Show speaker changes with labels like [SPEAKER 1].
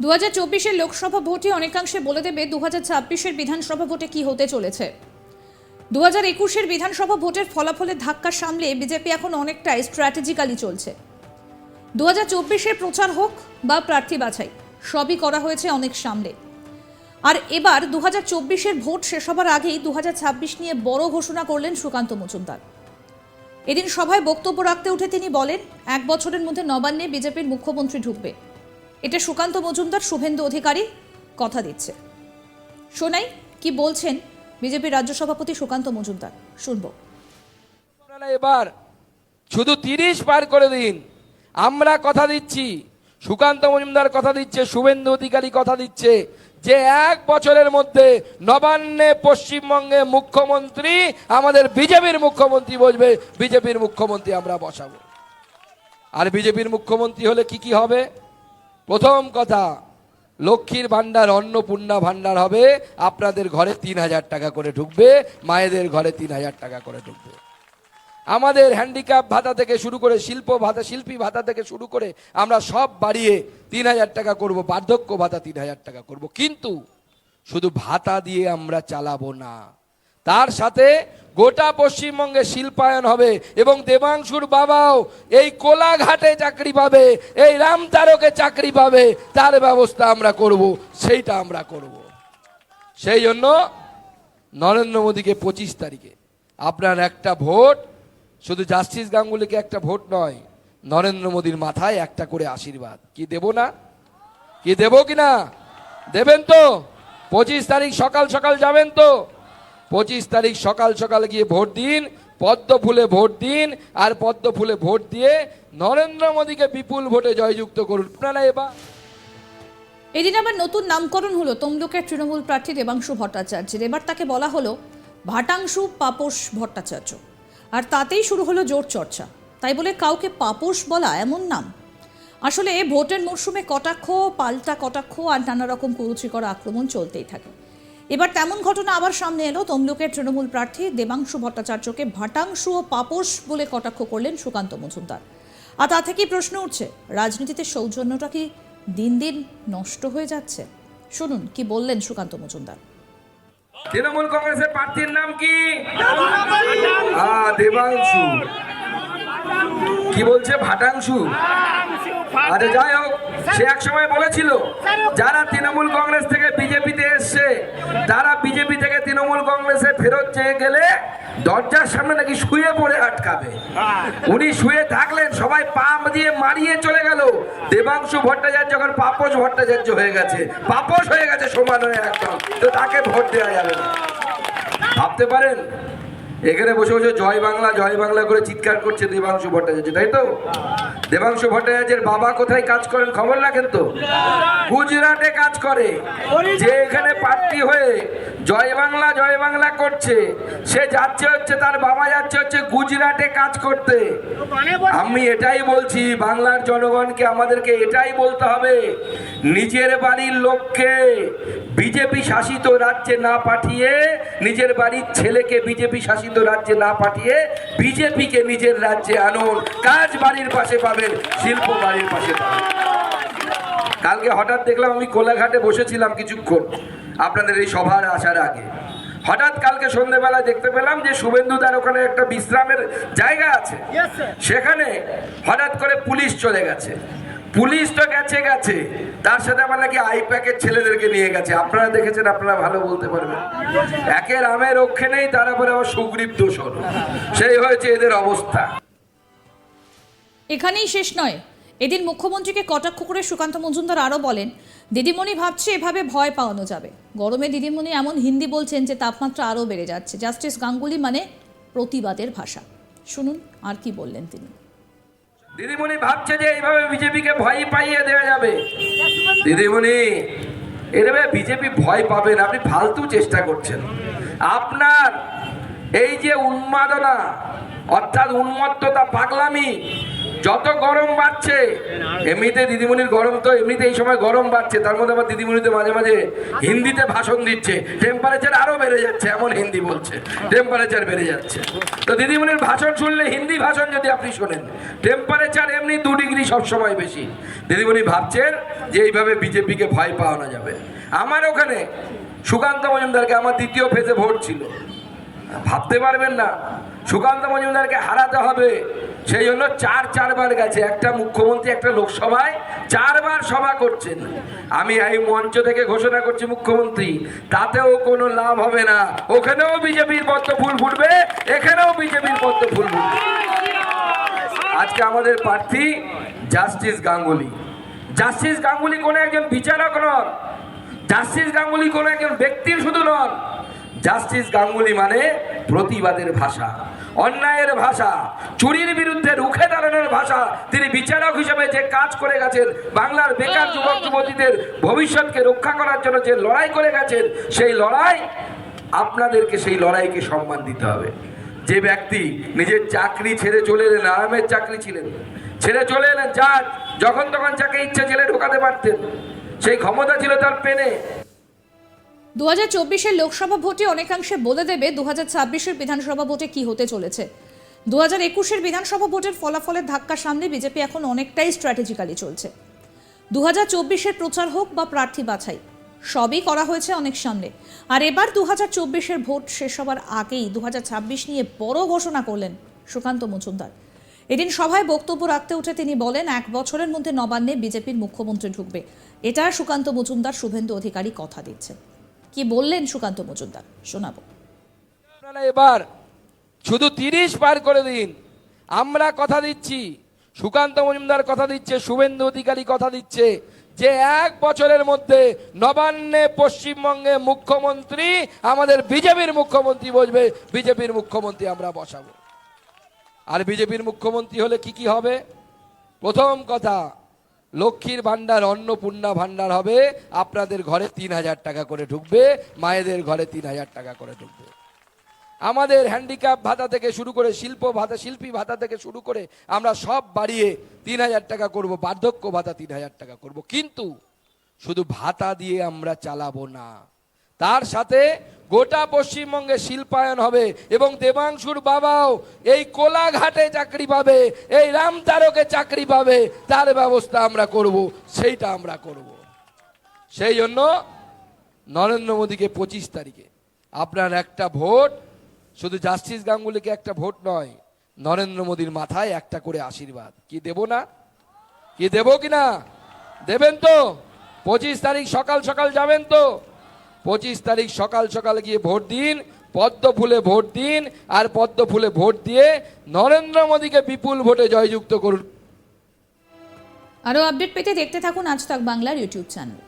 [SPEAKER 1] দু হাজার লোকসভা ভোটে অনেকাংশে বলে দেবে দু হাজার ছাব্বিশের বিধানসভা ভোটে কি হতে চলেছে। দু হাজার একুশের বিধানসভা ভোটের ফলাফলের ধাক্কা সামলে বিজেপি এখন অনেকটাই স্ট্র্যাটেজিক্যালি চলছে। দু হাজার প্রচার হোক বা প্রার্থী বাছাই, সবই করা হয়েছে অনেক সামনে আর এবার দু হাজার চব্বিশের ভোট শেষ হবার আগেই দু হাজার ছাব্বিশ নিয়ে বড় ঘোষণা করলেন সুকান্ত মজুমদার। এদিন সভায় বক্তব্য রাখতে উঠে তিনি বলেন, এক বছরের মধ্যে নবান্নে বিজেপির মুখ্যমন্ত্রী ঢুকবে। এটা সুকান্ত মজুমদার, শুভেন্দু অধিকারী কথা দিচ্ছে। শোনাই, কি বলছেন বিজেপির রাজ্য সভাপতি সুকান্ত মজুমদার? শুনব।
[SPEAKER 2] এবার শুধু তিরিশ পার করে দিন। আমরা কথা দিচ্ছি, সুকান্ত মজুমদার কথা দিচ্ছে, শুভেন্দু অধিকারী কথা দিচ্ছে। যে এক বছরের মধ্যে নবান্নে, পশ্চিমবঙ্গে মুখ্যমন্ত্রী, আমাদের বিজেপির মুখ্যমন্ত্রী বসবে, বিজেপির মুখ্যমন্ত্রী আমরা বসাবো। আর বিজেপির মুখ্যমন্ত্রী হলে কি কি হবে? প্রথম কথা, লক্ষ্মীর ভাণ্ডার, অন্নপূর্ণা ভাণ্ডার হবে, আপনাদের ঘরে তিন হাজার টাকা করে ঢুকবে, মায়েদের ঘরে তিন হাজার টাকা করে ঢুকবে। আমাদের হ্যান্ডিক্যাপ ভাতা থেকে শুরু করে শিল্প ভাতা, শিল্পী ভাতা থেকে শুরু করে আমরা সব বাড়িয়ে তিন হাজার টাকা করব, বার্ধক্য ভাতা তিন হাজার টাকা করব। কিন্তু শুধু ভাতা দিয়ে আমরা চালাবো না। তার সাথে গোটা পশ্চিমবঙ্গে শিল্পায়ন হবে এবং দেবাংশুর বাবাও এই কোলাঘাটে চাকরি পাবে, এই রামতারকে চাকরি পাবে, তার ব্যবস্থা আমরা করব, সেইটা আমরা করব। সেই জন্য নরেন্দ্র মোদীকে পঁচিশ তারিখে আপনার একটা ভোট, শুধু জাস্টিস গাঙ্গুলিকে একটা ভোট নয়, নরেন্দ্র মোদীর মাথায় একটা করে আশীর্বাদ। কি দেব না? কি দেব কি না? দেবেন তো? পঁচিশ তারিখ সকাল সকাল যাবেন তো? পঁচিশ তারিখ সকাল সকাল গিয়ে ভোট দিন, পদ্ম ফুলে ভোট দিন, আর পদ্ম ফুলে ভোট দিয়ে নরেন্দ্র মোদীকে বিপুল ভোটে জয়যুক্ত করুন। আপনারা এবার
[SPEAKER 1] এদিন আবার নতুন নামকরণ হলো তমলুকের তৃণমূল প্রার্থী দেবাংশু ভট্টাচার্যের। এবার তাকে বলা হলো ভাটাংশু পাপোশ ভট্টাচার্য। আর তাতেই শুরু হলো জোর চর্চা। তাই বলে কাউকে পাপোশ বলা এমন নাম? আসলে ভোটের মরশুমে কটাক্ষ, পাল্টা কটাক্ষ আর নানা রকম কুরুচিকর আক্রমণ চলতেই থাকে। এবার তেমন ঘটনা আবার সামনে এলো। তমলুকের তৃণমূল প্রার্থী দেবাংশু ভট্টাচার্যকে ভাটাংশু ও পাপোশ বলে কটাক্ষ করলেন সুকান্ত মজুমদার। আর তা থেকেই প্রশ্ন উঠছে রাজনীতিতে সৌজন্যটা কি দিন দিন নষ্ট হয়ে যাচ্ছে? শুনুন কি বললেন সুকান্ত মজুমদার।
[SPEAKER 2] তৃণমূল কংগ্রেসের প্রার্থীর নাম কি? দেবাংশু। কি বলছে? ভাটাংশু আরে যাই হোক সে এক সময় বলেছিল যারা তৃণমূল কংগ্রেস থেকে বিজেপিতে এসছে তারা বিজেপি থেকে তৃণমূল কংগ্রেসে ফেরত চেয়ে গেলে দরজার সামনে নাকি শুয়ে পড়ে আটকাবে। উনি শুয়ে থাকলেন সবাই পা দিয়ে মারিয়ে চলে গেল। দেবাংশু ভট্টাচার্য যখন পাপস ভট্টাচার্য হয়ে গেছে। পাপস হয়ে গেছে সমান হয়ে একদম। তো তাকে ভোট দেওয়া যাবে না। ভাবতে পারেন? এখানে বসে বসে জয় বাংলা জয় বাংলা করে চিৎকার করছে দেবাংশু ভট্টাচার্য তাই তো? দেবাংশু ভট্টাচার্যের বাবা কোথায় কাজ করেন খবর রাখেন তো গুজরাটে। কাজ করে। যে এখানে প্রার্থী হয়ে জয় বাংলা জয় বাংলা করছে সে যাচ্ছে হচ্ছে তার বাবা যাচ্ছে হচ্ছে গুজরাটে কাজ করতে। আমি এটাই বলছি বাংলার জনগণকে আমাদেরকে এটাই বলতে হবে। নিজের বাড়ির লোককে বিজেপি শাসিত রাজ্যে না পাঠিয়ে নিজের বাড়ির ছেলেকে বিজেপি শাসিত রাজ্যে না পাঠিয়ে বিজেপিকে নিজের রাজ্যে আনুন। কাজ বাড়ির পাশে পাবেন শিল্প বাড়ির পাশে কালকে হঠাৎ দেখলাম আমি কোলাঘাটে বসেছিলাম কিছুক্ষণ আপনাদের এই সভার আসার আগে। হঠাৎ কালকে সন্ধেবেলায় দেখতে পেলাম যে শুভেন্দুদার ওখানে একটা বিশ্রামের জায়গা আছে। সেখানে হঠাৎ করে পুলিশ চলে গেছে। পুলিশ তো গেছে গেছে তার সাথে আমার নাকি আই প্যাকের ছেলেদেরকে নিয়ে গেছে। আপনারা দেখেছেন আপনারা ভালো বলতে পারবেন। একে রামের রক্ষে নেই তার উপরে আবার সুগ্রীব দোষণ। সেই হয়েছে এদের অবস্থা।
[SPEAKER 1] এখানেই শেষ নয়। এদিন মুখ্যমন্ত্রীকে কটাক্ষ করে সুকান্ত মজুমদার আরও বলেন, দিদিমণি ভাবছে এভাবে ভয় পাওয়ানো যাবে। গরমে দিদিমণি এমন হিন্দি বলছেন যে তাপমাত্রা আরও বেড়ে যাচ্ছে। জাস্টিস গাঙ্গুলি মানে প্রতিবাদের ভাষা। শুনুন আর কি বললেন তিনি।
[SPEAKER 2] দিদিমণি ভাবছে যে এইভাবে বিজেপিকে ভয় পাইয়ে দেওয়া যাবে। দিদিমণি, এভাবে বিজেপি ভয় পাবেন আপনি ফালতু চেষ্টা করছেন। আপনার এই যে উন্মাদনা, অর্থাৎ উন্মত্ততা, পাগলামি যত গরম বাড়ছে, এমনিতে দিদিমণির গরম তো এমনিতে এই সময় গরম বাড়ছে, তার মধ্যে আবার দিদিমণিতে মাঝে মাঝে হিন্দিতে ভাষণ দিচ্ছে টেম্পারেচার আরও বেড়ে যাচ্ছে, এমন হিন্দি বলছে টেম্পারেচার বেড়ে যাচ্ছে। তো দিদিমণির ভাষণ শুনলে হিন্দি ভাষণ যদি আপনি শোনেন টেম্পারেচার এমনি দু ডিগ্রি সবসময় বেশি। দিদিমণি ভাবছেন যে এইভাবে বিজেপিকে ভয় পাওয়ানো যাবে। আমার ওখানে সুকান্ত মজুমদারকে আমার দ্বিতীয় ফেজে ভোট ছিল। ভাবতে পারবেন না, সুকান্ত মজুমদারকে হারাতে হবে। সেই জন্য চার চারবার গেছে। একটা মুখ্যমন্ত্রী, একটা লোকসভায় চারবার সভা করছেন। আমি এই মঞ্চ থেকে ঘোষণা করছি মুখ্যমন্ত্রী, তাতেও কোনো লাভ হবে না। ওখানেও বিজেপির পদ্ম ফুল ফুটবে, এখানেও বিজেপির পদ্ম ফুল ফুটবে। আজকে আমাদের প্রার্থী জাস্টিস গাঙ্গুলি। জাস্টিস গাঙ্গুলি কোনো একজন বিচারক নন। জাস্টিস গাঙ্গুলি কোনো একজন ব্যক্তির শুধু নন। জাস্টিস গাঙ্গুলি মানে প্রতিবাদের ভাষা। অন্যায়ের ভাষা, চুরির বিরুদ্ধে রুখে দাঁড়ানোর ভাষা, তিনি বিচারক হিসেবে যে কাজ করে গেছেন, বাংলার বেকার যুবক যুবতীদের ভবিষ্যৎকে রক্ষা করার জন্য যে লড়াই করে গেছেন, সেই লড়াই আপনাদেরকে, সেই লড়াইকে সম্মান দিতে হবে। যে ব্যক্তি নিজের চাকরি ছেড়ে চলে এলেন, আরামের চাকরি ছিলেন, ছেড়ে চলে এলেন যার যখন তখন যাকে ইচ্ছে জেলে ঢোকাতে পারতেন, সেই ক্ষমতা ছিল তার পেনে।
[SPEAKER 1] দু হাজার লোকসভা ভোটে অনেকাংশে বলে দেবে দু হাজার বিধানসভা ভোটে কি হতে চলেছে। দু হাজার একুশের বিধানসভা ভোটের ফলাফলের ধাক্কা সামনে বিজেপি এখন অনেকটাই স্ট্র্যাটেজিক্যালি চলছে। দু হাজার চব্বিশের প্রচার হোক বা প্রার্থী বাছাই, সবই করা হয়েছে অনেক সামনে। আর এবার দু হাজার চব্বিশের ভোট শেষ হবার আগেই দু হাজার ছাব্বিশ নিয়ে বড় ঘোষণা করলেন সুকান্ত মজুমদার। এদিন সভায় বক্তব্য রাখতে উঠে তিনি বলেন, এক বছরের মধ্যে নবান্নে বিজেপির মুখ্যমন্ত্রী ঢুকবে। এটা সুকান্ত মজুমদার শুভেন্দু অধিকারী কথা দিচ্ছেন। কি বললেন সুকান্ত মজুমদার? শোনাবো।
[SPEAKER 3] এবার শুধু তিরিশ পার করে দিন। আমরা কথা দিচ্ছি, সুকান্ত মজুমদার কথা দিচ্ছে, শুভেন্দু অধিকারী কথা দিচ্ছে, যে এক বছরের মধ্যে নবান্নে পশ্চিমবঙ্গে মুখ্যমন্ত্রী, আমাদের বিজেপির মুখ্যমন্ত্রী বসবে, বিজেপির মুখ্যমন্ত্রী আমরা বসাবো। আর বিজেপির মুখ্যমন্ত্রী হলে কি কি হবে? প্রথম কথা লক্ষ্মীর ভাণ্ডার, অন্নপূর্ণা ভাণ্ডার হবে। আপনাদের ঘরে তিন হাজার টাকা করে ঢুকবে, মায়েদের ঘরে তিন হাজার টাকা করে ঢুকবে। আমাদের হ্যান্ডিক্যাপ ভাতা থেকে শুরু করে শিল্প ভাতা, শিল্পী ভাতা থেকে শুরু করে আমরা সব বাড়িয়ে তিন হাজার টাকা করব, বার্ধক্য ভাতা তিন হাজার টাকা করব। কিন্তু শুধু ভাতা দিয়ে আমরা চালাবো না। তার সাথে গোটা পশ্চিমবঙ্গে শিল্পায়ন হবে এবং দেবাংশুর বাবাও এই কোলাঘাটে চাকরি পাবে, এই রামতারকে চাকরি পাবে, তার ব্যবস্থা আমরা করব, সেইটা আমরা করব। সেই জন্য নরেন্দ্র মোদীকে পঁচিশ তারিখে আপনার একটা ভোট, শুধু জাস্টিস গাঙ্গুলিকে একটা ভোট নয়, নরেন্দ্র মোদীর মাথায় একটা করে আশীর্বাদ। কি দেব না? কি দেব কি না? দেবেন তো? পঁচিশ তারিখ সকাল সকাল যাবেন তো? পঁচিশ তারিখ সকাল সকাল গিয়ে ভোট দিন, পদ্ম ফুলে ভোট দিন, আর পদ্ম ফুলে ভোট দিয়ে নরেন্দ্র মোদীকে বিপুল ভোটে জয়যুক্ত করুন।
[SPEAKER 1] আরও আপডেট পেতে দেখতে থাকুন আজ তাক বাংলার ইউটিউব চ্যানেল।